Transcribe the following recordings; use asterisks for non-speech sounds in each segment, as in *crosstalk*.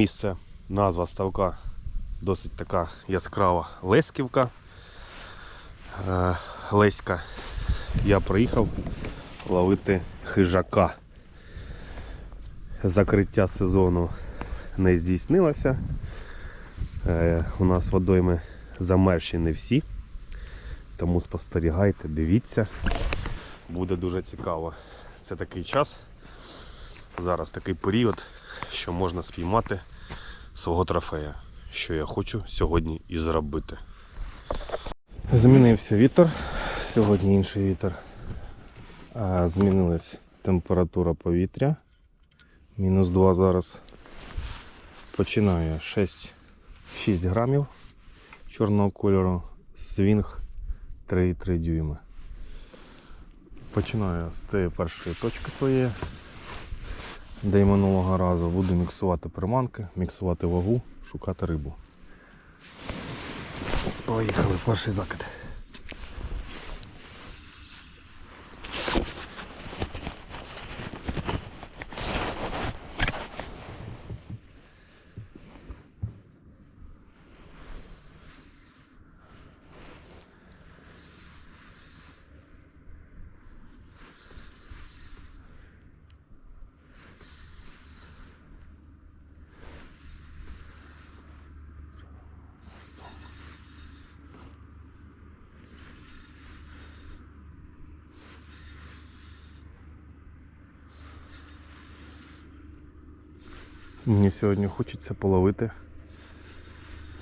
місце, назва ставка досить така яскрава Лесківка. Е, Леська. Я приїхав ловити хижака. Закриття сезону не здійснилося. Е, у нас водойми замерші не всі. Тому спостерігайте, дивіться. Буде дуже цікаво. Це такий час. Зараз такий період, що можна спіймати свого трофея, що я хочу сьогодні і зробити. Змінився вітер. Сьогодні інший вітер. Змінилась температура повітря. Мінус 2 зараз. Починаю 6, 6 грамів чорного кольору. Свінг 3,3 дюйма. Починаю з тієї першої точки своєї, де й минулого разу буду міксувати приманки, міксувати вагу, шукати рибу. Поїхали, перший закид. Мені сьогодні хочеться половити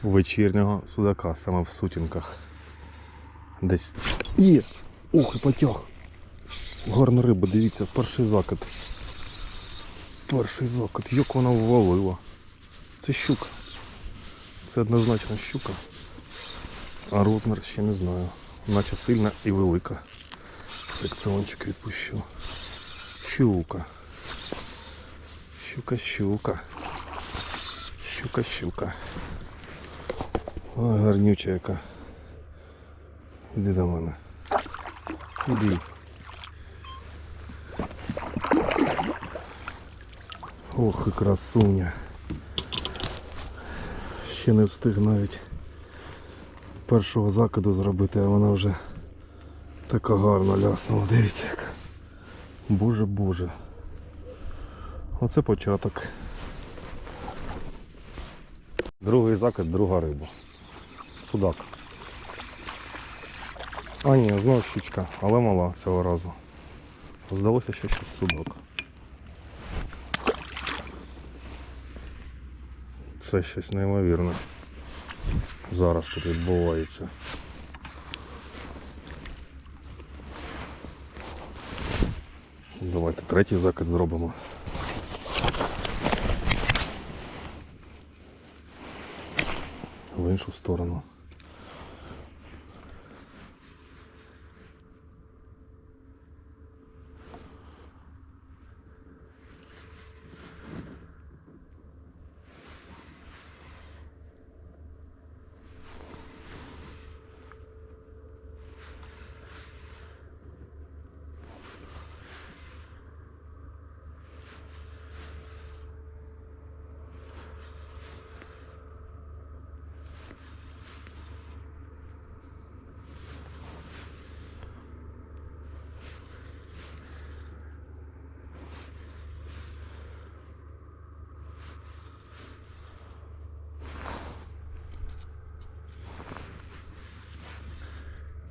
вечірнього судака саме в сутінках. Десь. Є! Ух, і потяг! Гарна риба, дивіться, перший закид. Перший закид, як вона ввалила. Це щука. Це однозначно щука. А розмір ще не знаю. Наче сильна і велика. Секціончик відпущу. Щука. Щука. Щука, щука. Щука. Ой, гарнюча яка. Іди до мене. Іди. Ох і красуня. Ще не встиг навіть першого закиду зробити, а вона вже така гарна ляснула. Дивіться. Боже боже. Оце початок. Другий закид, друга риба. Судак. А ні, знову щучка, але мала цього разу. Здалося, що щось судак. Це щось неймовірне. Зараз тут відбувається. Давайте третій закид зробимо. В іншу сторону.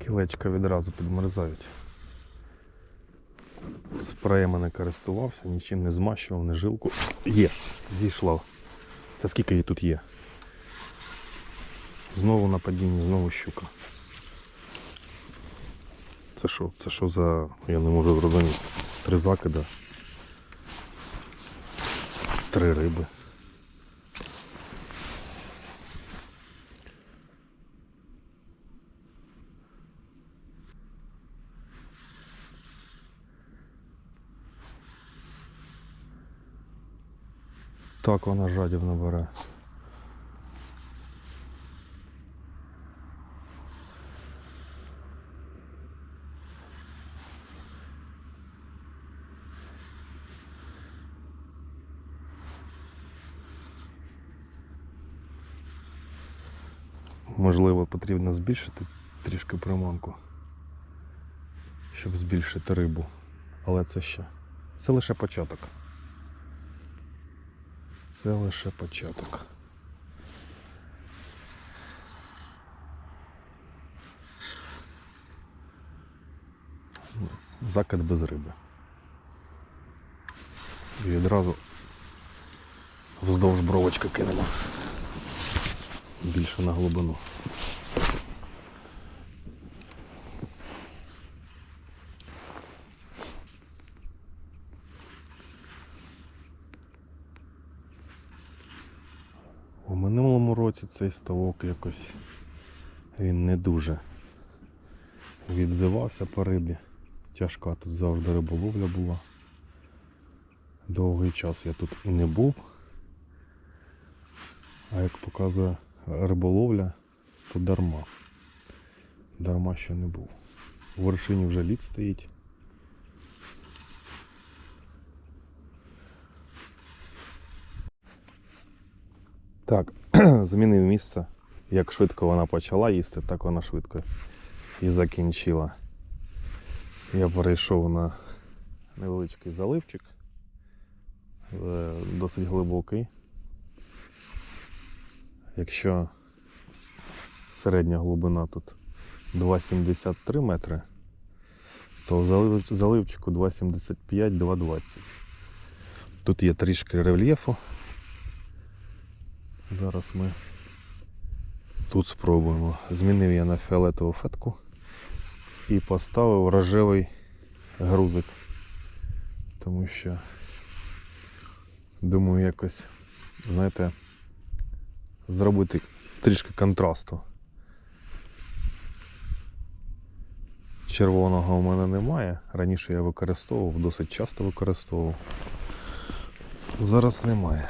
Кілечка відразу підмерзають. Спреями не користувався, нічим не змащував, не жилку. Є, зійшла. Це скільки її тут є? Знову на падінні, знову щука. Це що? Це що за... Я не можу зрозуміти. Три закида. Три риби. так вона жадібно бере. Можливо, потрібно збільшити трішки приманку, щоб збільшити рибу, але це ще. Це лише початок. Це лише початок. Закид без риби. І відразу вздовж бровочки кинемо. Більше на глибину. Цей ставок якось він не дуже відзивався по рибі. Тяжка тут завжди риболовля була. Довгий час я тут і не був. А як показує риболовля, то дарма. Дарма що не був. У вершині вже лід стоїть. Так, *clears throat* змінив місце. Як швидко вона почала їсти, так вона швидко і закінчила. Я перейшов на невеличкий заливчик, досить глибокий. Якщо середня глибина тут 2,73 метри, то заливчику 2,75-2,20. Тут є трішки рельєфу. Зараз ми тут спробуємо. Змінив я на фіолетову фетку і поставив рожевий грузик. Тому що думаю якось, знаєте, зробити трішки контрасту. Червоного у мене немає. Раніше я використовував, досить часто використовував. Зараз немає.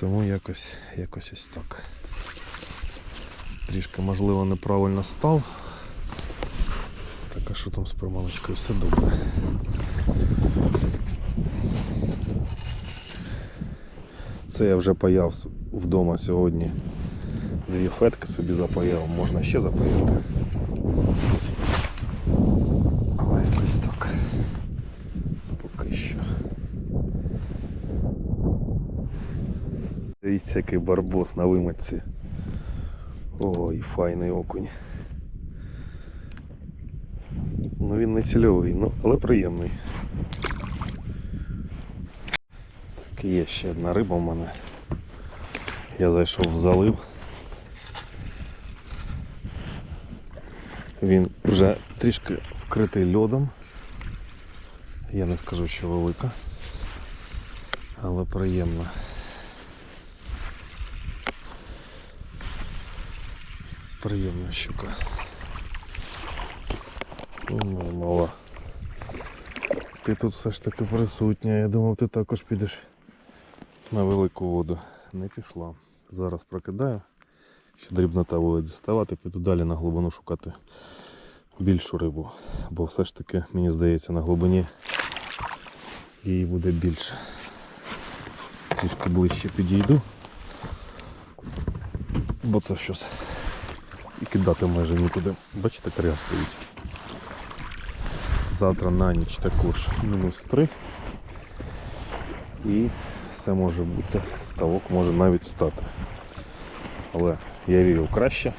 Тому якось, якось ось так. Трішки, можливо, неправильно став. Так, а що там з приманочкою? Все добре. Це я вже паяв вдома сьогодні. Дві фетки собі запаяв, можна ще запаяти. Але якось так. Поки що. Який барбос на вимочці. Ой, файний окунь. Ну він не цільовий, ну, але приємний. Так, є ще одна риба в мене. Я зайшов в залив. Він вже трішки вкритий льодом. Я не скажу, що велика, але приємна. Приємна щука. Ну, мала. Ти тут все ж таки присутня. Я думав, ти також підеш на велику воду. Не пішла. Зараз прокидаю. Ще дрібнота буде діставати, піду далі на глибину шукати більшу рибу. Бо все ж таки, мені здається, на глибині її буде більше. Трішки ближче підійду. Бо це щось кидати майже нікуди. Бачите, кря стоїть. Завтра на ніч також мінус 3. І все може бути, ставок може навіть стати. Але я вірю краще.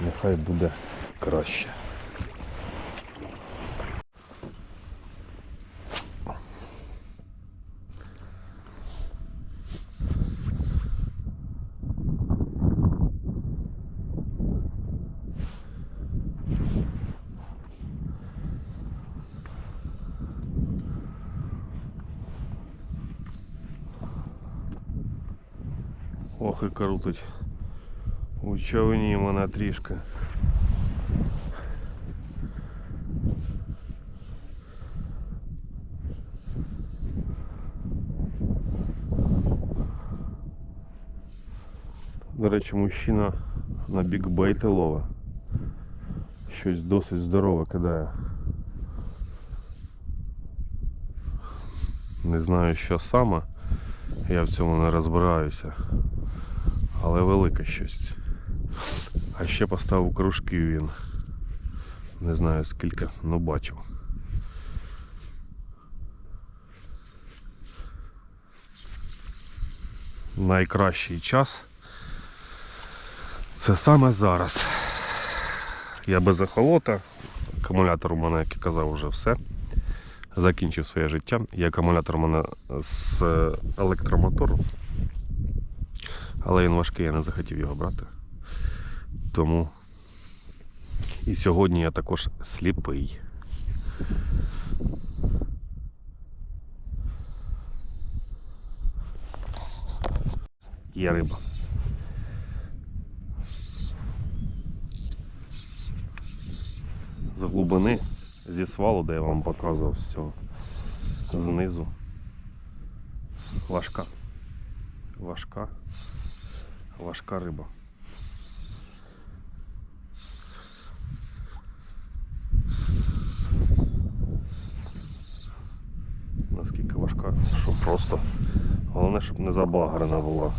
Нехай буде краще. Крутить. У човні мене трішки. До речі, мужчина на бікбейти ловить. Щось досить здорове кидає. Не знаю, що саме. Я в цьому не розбираюся. Але велике щось. А ще поставив кружки він. Не знаю скільки, але бачив. Найкращий час. Це саме зараз. Я без ехолота. Акумулятор у мене, як я казав, вже все. Закінчив своє життя. І акумулятор у мене з електромотору. Але він важкий, я не захотів його брати. Тому і сьогодні я також сліпий. Є риба. З глибини, зі свалу, де я вам показував з цього. Знизу. Важка. Важка. Важка риба. Наскільки важка, що просто. Головне, щоб не забагрена була.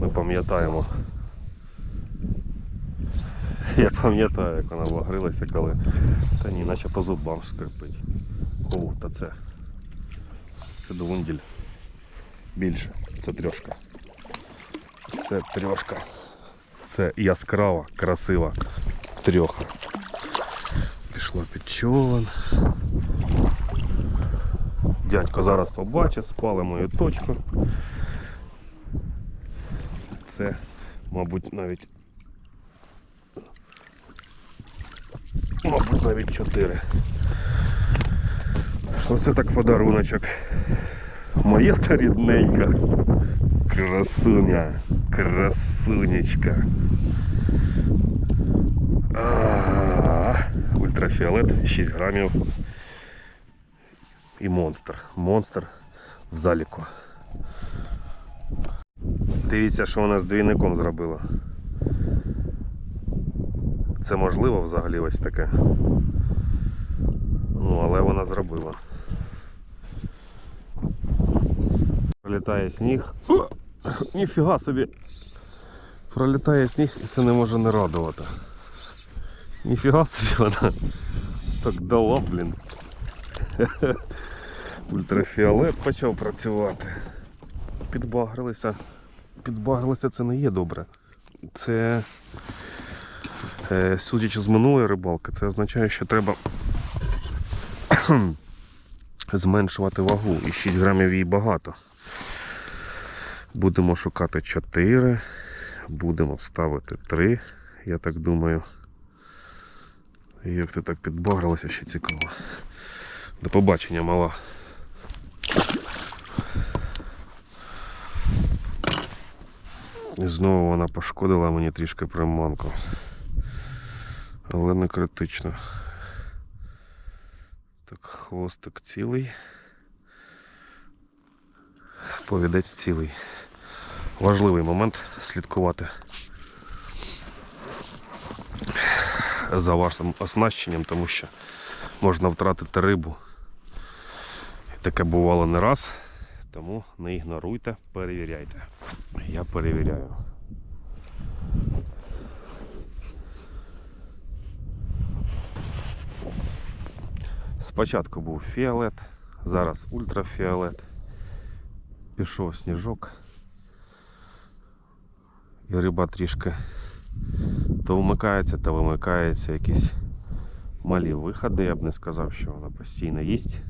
Ми пам'ятаємо. Я пам'ятаю, як вона багрилася, коли. Та ні, наче по зубам скрипить. О, та це. Це двунділь. Більше. Це трьошка. Це трьошка. Це яскрава, красива трьоха. Пішла під човен. Дядько зараз побачить, спали мою точку. Це, мабуть, навіть. Мабуть, навіть чотири. Оце так подаруночок. Моя та рідненька. Красуня. Красунечка. А, Ультрафіолет 6 грамів. І монстр. Монстр в заліку. Дивіться, що вона з двійником зробила. Це можливо взагалі ось таке. Ну, але вона зробила. Пролітає сніг. *laughs* Ніфіга собі. Пролітає сніг і це не може не радувати. Ніфіга собі вона так дала, блін. *laughs* Ультрафіолет почав працювати. Підбагрилися. Підбагрилися це не є добре. Це, е, судячи з минулої рибалки, це означає, що треба *clears throat* зменшувати вагу. І 6 грамів їй багато. Будемо шукати 4, будемо ставити 3, я так думаю. Як ти так підбагрилася, ще цікаво. До побачення, мала. І знову вона пошкодила мені трішки приманку. Але не критично. Так, хвостик цілий. Повідець цілий. Важливий момент слідкувати за вашим оснащенням, тому що можна втратити рибу. Таке бувало не раз, тому не ігноруйте, перевіряйте. Я перевіряю. Спочатку був фіолет, зараз ультрафіолет. Пішов сніжок. І риба трішки то вмикається, то вимикається якісь малі виходи. Я б не сказав, що вона постійно їсть.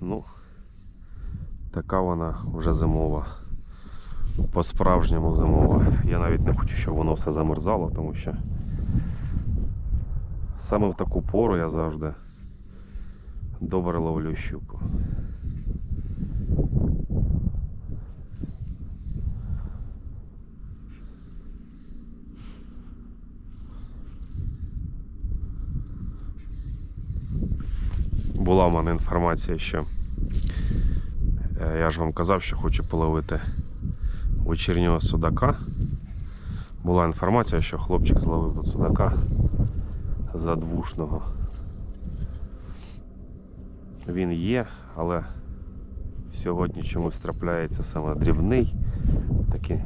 Ну, така вона вже зимова. По-справжньому зимова. Я навіть не хочу, щоб воно все замерзало, тому що саме в таку пору я завжди добре ловлю щуку. Була в мене інформація, що е, я ж вам казав, що хочу половити вечірнього судака. Була інформація, що хлопчик зловив судака задвушного. Він є, але сьогодні чомусь трапляється саме дрібний. Такі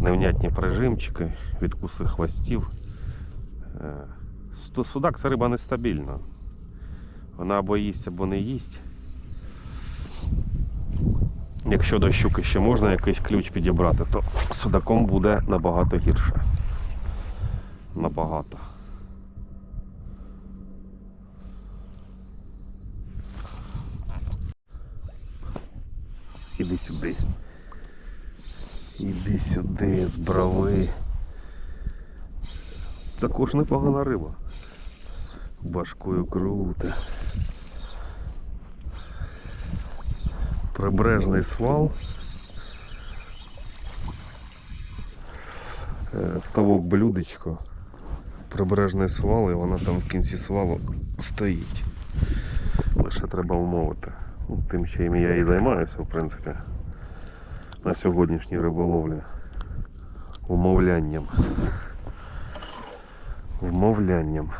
невнятні прижимчики, відкуси хвостів. Е, Судак це риба нестабільна. Вона або їсть, або не їсть. Якщо до щуки ще можна якийсь ключ підібрати, то судаком буде набагато гірше. Набагато. Іди сюди. Іди сюди, з брави. Також непогана риба. Башкою круто. Прибережний свал. Е, Ставок блюдечко. Прибережний свал і вона там в кінці свалу стоїть. Лише треба умовити. Ну, Тим, чим я і займаюся, в принципі, на сьогоднішній риболовлі. Умовлянням. Вмовлянням.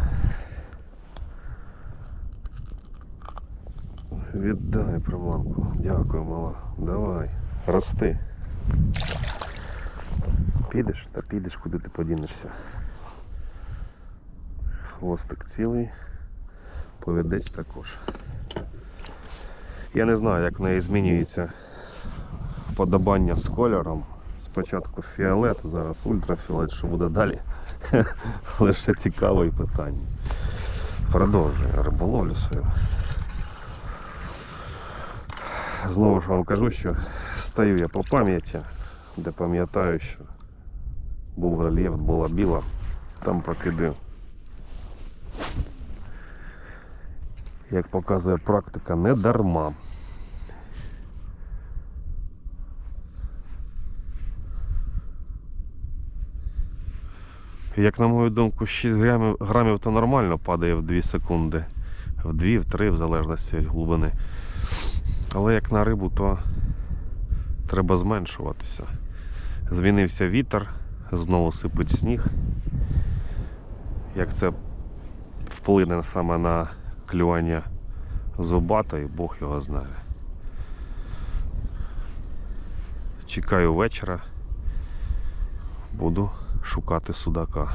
Віддай приманку. Дякую, мала. Давай. Рости. Підеш? Та підеш, куди ти подінешся. Хвостик цілий. Повідець також. Я не знаю, як в неї змінюється вподобання з кольором. Спочатку фіолет, зараз ультрафіолет, що буде далі. *laughs* Лише цікаве питання. Продовжую риболовлю свою. Знову ж вам кажу, що стою я по пам'яті, де пам'ятаю, що був рельєф, була біла, там прокидив. Як показує практика, не дарма. Як на мою думку, 6 грамів, грамів то нормально падає в 2 секунди. В 2, в 3, в залежності від глибини. Але як на рибу, то треба зменшуватися. Змінився вітер, знову сипить сніг. Як це вплине саме на клювання зубата, і Бог його знає. Чекаю вечора. Буду шукати судака.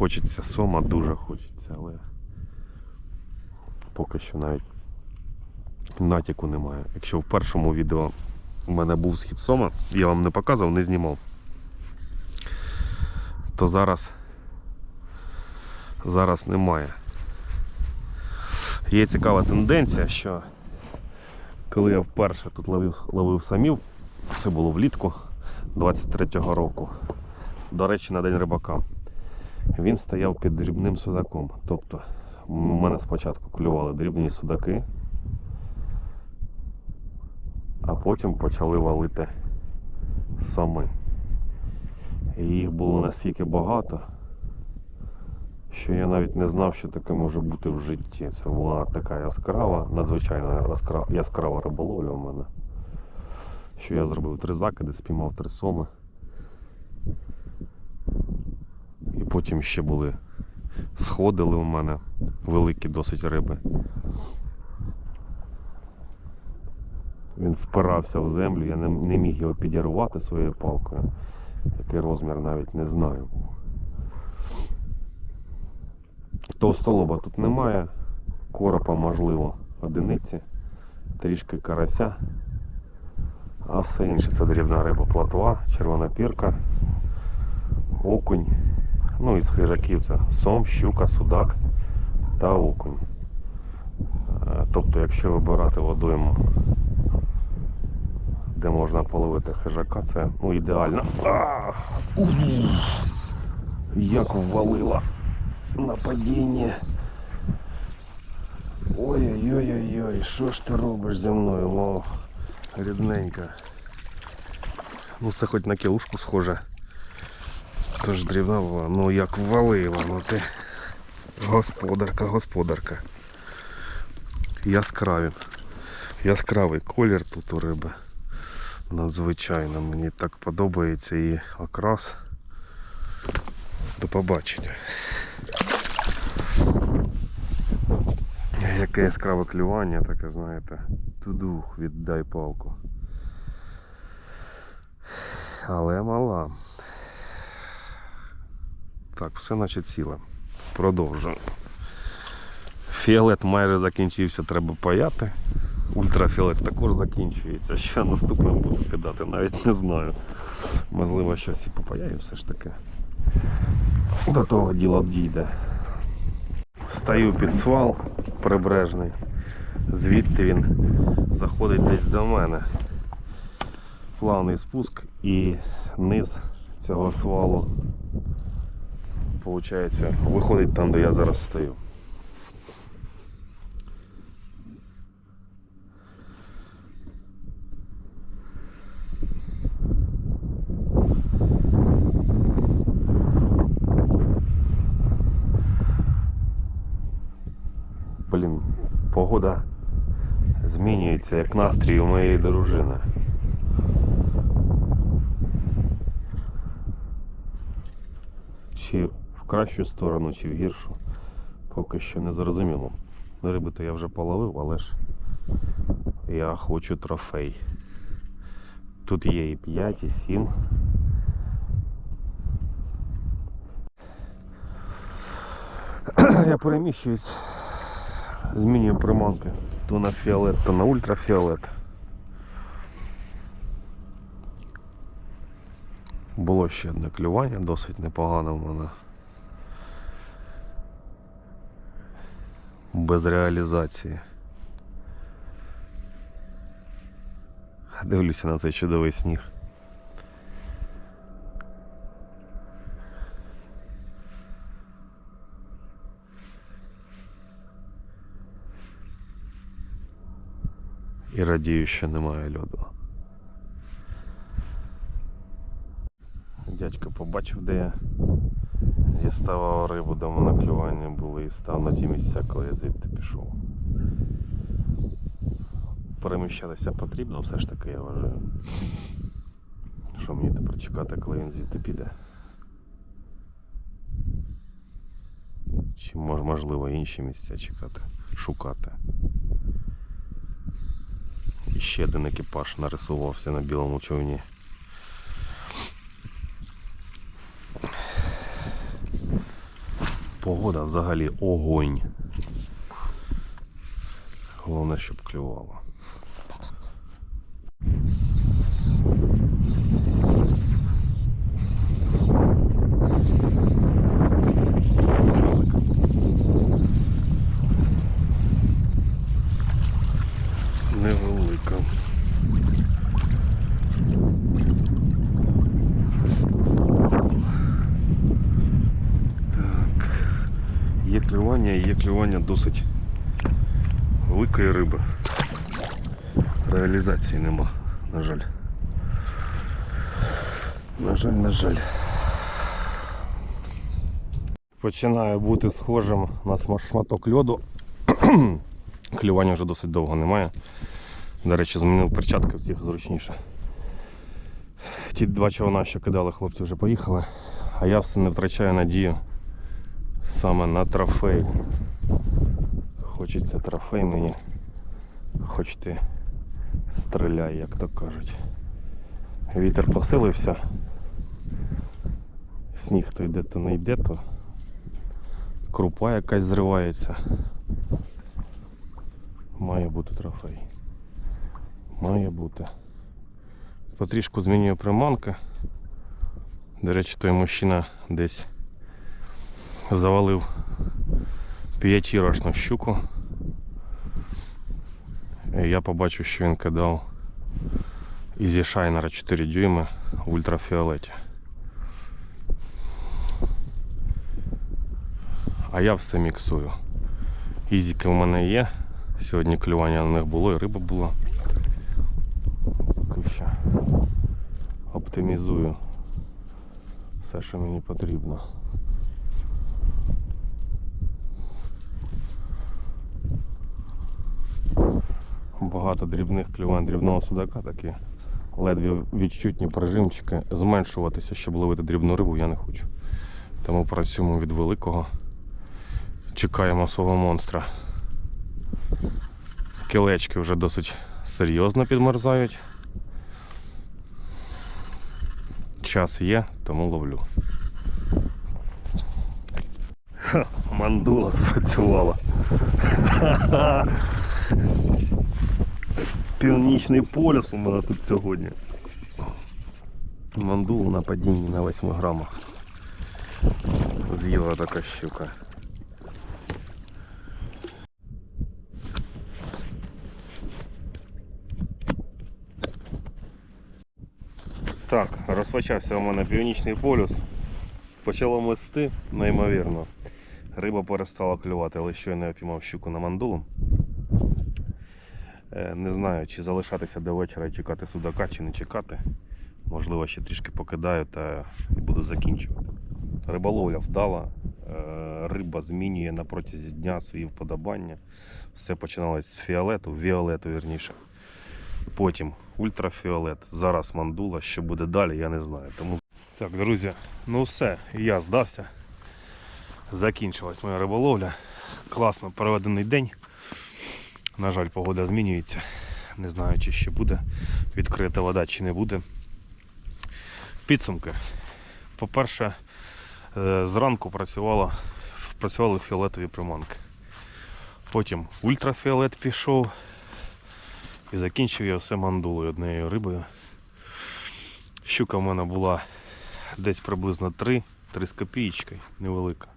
Хочеться сома, дуже хочеться, але поки що навіть натяку немає. Якщо в першому відео у мене був схід сома, я вам не показував, не знімав, то зараз, зараз немає. Є цікава тенденція, що коли я вперше тут ловив, ловив самів, це було влітку 23-го року, до речі, на день рибака, він стояв під дрібним судаком. Тобто у мене спочатку клювали дрібні судаки, а потім почали валити сами. І їх було настільки багато, що я навіть не знав, що таке може бути в житті. Це була така яскрава, надзвичайно яскрава, риболовля у мене. Що я зробив три закиди, спіймав три соми. І потім ще були сходили у мене великі досить риби. Він впирався в землю, я не, не міг його підірвати своєю палкою. Який розмір навіть не знаю. Товстолоба тут немає, коропа можливо одиниці, трішки карася, а все інше це дрібна риба платва, червона пірка, окунь. Ну із хижаків це сом, щука, судак та окунь. Е, Тобто, якщо вибирати водойму, де можна половити хижака, це ну, ідеально. Як ввалила на падіння. Ой-ой-ой-ой, що ж ти робиш зі мною, мов рідненька. Ну це хоч на кілушку схоже. Тож дрібна була, ну як ввалила, ну ти. Господарка, господарка. Яскраві. Яскравий колір тут у риби. Надзвичайно. Мені так подобається і окрас. До побачення. Яке яскраве клювання, таке, знаєте, тудух, віддай палку. Але мала. Так, все наче ціле. Продовжуємо. Фіолет майже закінчився, треба паяти. Ультрафіолет також закінчується. Що наступним буду кидати, навіть не знаю. Можливо, щось і попаяю все ж таки. До того діла дійде. Стаю під свал прибережний. Звідти він заходить десь до мене. Плавний спуск і низ цього свалу Получається, виходить там, де я зараз стою. Блін, погода змінюється, як настрій у моєї дружини. Чи кращу сторону, чи в гіршу, поки що не зрозуміло. Риби то я вже половив, але ж я хочу трофей. Тут є і 5, і 7. Я переміщуюсь, змінюю приманки то на фіолет, то на ультрафіолет. Було ще одне клювання, досить непогане в мене. Без реалізації. Дивлюся на цей чудовий сніг. І радію, що немає льоду. Дядько побачив, де я діставав рибу, де в мене клювання були і став на ті місця, коли я звідти пішов. Переміщатися потрібно, все ж таки я вважаю. Що мені тепер чекати, коли він звідти піде? Чи мож, можливо інші місця чекати, шукати. І ще один екіпаж нарисувався на білому човні. Погода взагалі огонь. Головне, щоб клювало. Невелика. Так. Є клювання, і є клювання досить великої риби. Реалізації нема, на жаль. На жаль, на жаль. Починає бути схожим на шматок льоду. *clears throat* Клювання вже досить довго немає. До речі, змінив перчатки в цих зручніше. Ті два човна, що кидали, хлопці вже поїхали, а я все не втрачаю надію саме на трофей. Хочеться трофей мені. Хоч ти стріляй, як то кажуть. Вітер посилився. Сніг то йде, то не йде, то крупа якась зривається. Має бути трофей. Має бути. Потрішку змінюю приманки. До речі, той мужчина десь завалив п'ятірочну щуку. І я побачив, що він кидав ізі шайнера 4 дюйми в ультрафіолеті. А я все міксую. Ізіки в мене є. Сьогодні клювання на них було і риба була. Що оптимізую все, що мені потрібно. Багато дрібних клювань дрібного судака такі ледве відчутні прижимчики. Зменшуватися, щоб ловити дрібну рибу, я не хочу. Тому працюємо від великого. Чекаємо свого монстра. Кілечки вже досить серйозно підмерзають. Час є, тому ловлю. Ха, мандула спрацювала. Північний полюс у мене тут сьогодні. Мандул на падінні на 8 грамах. З'їла така щука. Так, розпочався у мене північний полюс. Почало мести, неймовірно. Риба перестала клювати, але щойно я піймав щуку на мандулу. Е, Не знаю, чи залишатися до вечора і чекати судака, чи не чекати. Можливо, ще трішки покидаю та буду закінчувати. Риболовля вдала. Е, Риба змінює на протязі дня свої вподобання. Все починалось з фіолету, віолету вірніше. Потім ультрафіолет, зараз мандула. Що буде далі, я не знаю. Тому... Так, друзі, ну все, я здався. Закінчилась моя риболовля. Класно проведений день. На жаль, погода змінюється. Не знаю, чи ще буде відкрита вода, чи не буде. Підсумки. По-перше, е, зранку працювала, працювали фіолетові приманки. Потім ультрафіолет пішов. І закінчив я все мандулою однією рибою. Щука в мене була десь приблизно 3, 3 з копієчкою, невелика.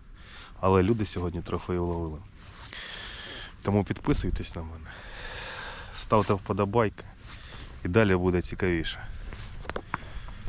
Але люди сьогодні трофеїв ловили. Тому підписуйтесь на мене, ставте вподобайки і далі буде цікавіше.